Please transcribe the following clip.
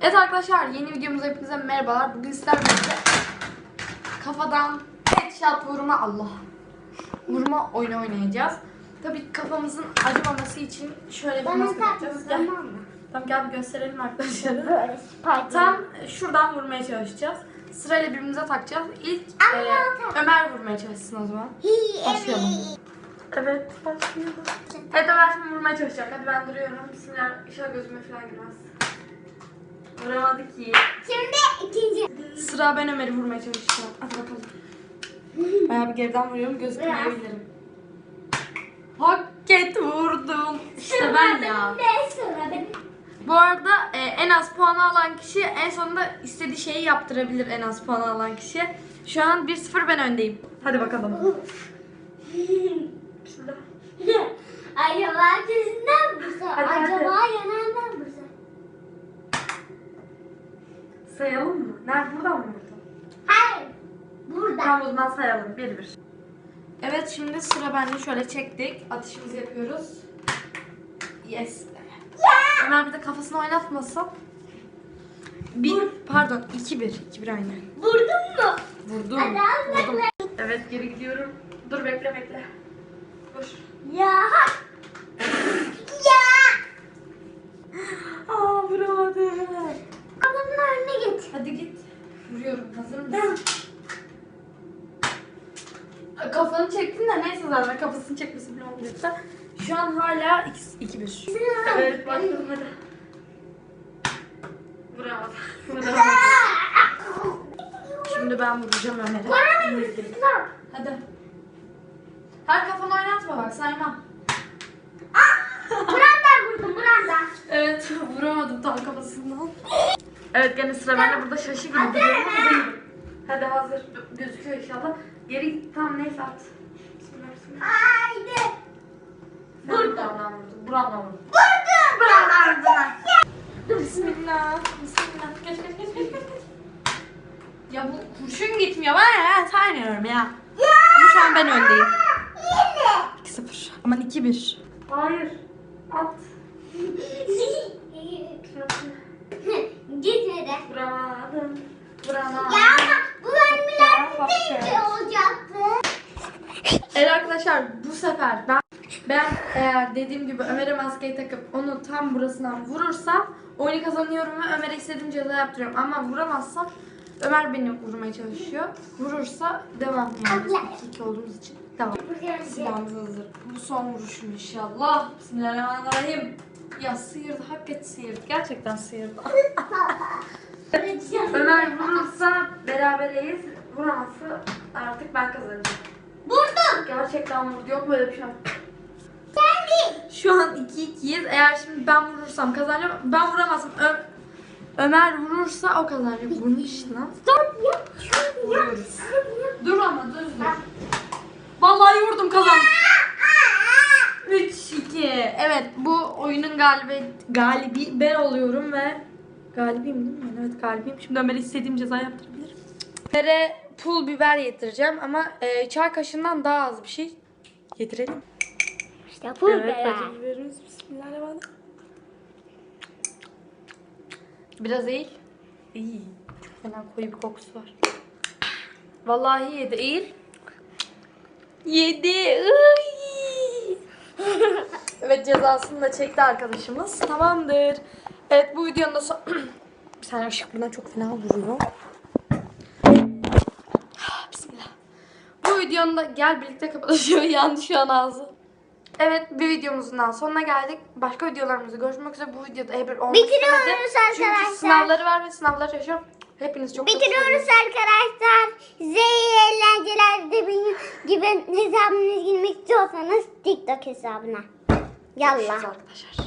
Evet arkadaşlar yeni videomuza hepinize merhabalar. Bugün sizlerle birlikte kafadan headshot vurma Allah. Vurma oyunu oynayacağız. Tabii kafamızın acımaması için şöyle bir maske yapacağız. Gel. tamam gel bir gösterelim arkadaşlara. Tam şuradan vurmaya çalışacağız. Sırayla birbirimize takacağız. İlk e, Ömer vurmaya çalışsın o zaman. Başlayalım. evet. Evet başlayalım. Evet Ömer şimdi vurmaya çalışacak. Hadi ben duruyorum. Bismillah. İnşallah gözüme falan girmez. Vuramadı ki. Şimdi ikinci. Sıra ben Ömer'i vurmaya çalışacağım. Hadi bakalım. Bayağı bir geriden vuruyorum. Gözükmeyebilirim. Haket vurdum. İşte ben ya. Ne sıra benim? Bu arada e, en az puanı alan kişi en sonunda istediği şeyi yaptırabilir en az puanı alan kişi. Şu an 1-0 ben öndeyim. Hadi bakalım. Acaba yüzünden vursa? Hadi, hadi. Acaba yanağından vursa? Sayalım mı? Nerede? Buradan mı vurdun? Hayır. Burada. Tamam o zaman sayalım. 1-1. Evet şimdi sıra bende. Şöyle çektik. Atışımızı yapıyoruz. Yes. Ömer bir de kafasını oynatmasın. Bir, pardon 2-1. 2-1 aynı. Vurdun mu? Vurdum. Vurdum. Evet geri gidiyorum. Dur bekle bekle. Dur. Ya. Ya. Aa vuramadım. Kapının önüne git. Hadi git. Vuruyorum. Hazır mısın? Kafanı çektin de neyse zaten kafasını çekmesi bile olmayacaksa. Şu an hala 2-1. Evet başladım hadi. Vuramadım. Vuramadım. Şimdi ben vuracağım Ömer'e. Hadi. Her kafanı oynatma bak saymam. Buradan vurdum buradan. Evet vuramadım tam kafasından. Evet gene sıra bende burada şaşı gibi duruyorum ama. Hadi hazır gözüküyor inşallah. Geri tam neyse at. Bismillah bismillah. Haydi. Sen buramdan vurdun. Buramdan vurdun. Vurdum. Buradan vurdum. Bismillah. Bismillah. Geç geç geç geç. geç. Ya bu kurşun gitmiyor var ya ben saymıyorum ya. Ama şu an ben öndeyim. Yine. 2-0. Aman 2-1. Hayır. At. Gitmedi. Vuramadım. Vuramadım. Ya bu mermiler şöyle. olacaktı. Evet arkadaşlar bu sefer ben ben eğer dediğim gibi Ömer'e maskeyi takıp onu tam burasından vurursam oyunu kazanıyorum ve Ömer'e istediğim ceza yaptırıyorum. Ama vuramazsam Ömer beni vurmaya çalışıyor. Vurursa devam yani. 2 olduğumuz için devam. Silahımız hazır. Bu son vuruşum inşallah. Bismillahirrahmanirrahim. Ya sıyırdı, hakikaten sıyırdı. Gerçekten sıyırdı. Ömer vurursa berabereyiz. Vuramazsa artık ben kazanacağım. Vurdum. Gerçekten vurdu. Yok böyle bir şey. Geldi. Şu an 2-2'yiz. Eğer şimdi ben vurursam kazanacağım. Ben vuramazsam Ö- Ömer vurursa o kazanacak. Vurmuş lan. Stop yap. Vuruyoruz. Dur ama dur dur. Vallahi vurdum kazandım. 3-2. Evet bu oyunun galibi, galibi ben oluyorum ve galibiyim değil mi? Evet galibiyim. Şimdi Ömer'e istediğim cezayı yaptırabilirim. Ömer'e pul biber yedireceğim ama e, çay kaşığından daha az bir şey yedirelim. İşte bu Evet, be. acı biberimiz. Bismillahirrahmanirrahim. Biraz eğil. İyi. Çok fena koyu bir kokusu var. Vallahi yedi. Eğil. Yedi. Iy. evet cezasını da çekti arkadaşımız. Tamamdır. Evet bu videonun da son... bir saniye ışık buradan çok fena vuruyor. Bismillah. Bu videonun da gel birlikte kapatışıyor. Yandı şu an ağzı. Evet bir videomuzun daha sonuna geldik. Başka videolarımızda görüşmek üzere. Bu videoda Ebru olmak Bitiriyoruz istemedi. Çünkü arkadaşlar. sınavları var ve sınavları çalışıyor. Hepiniz çok Bitiriyoruz arkadaşlar. Size iyi eğlenceler de benim gibi hesabınız girmek istiyorsanız TikTok hesabına. Yallah. Görüşürüz arkadaşlar.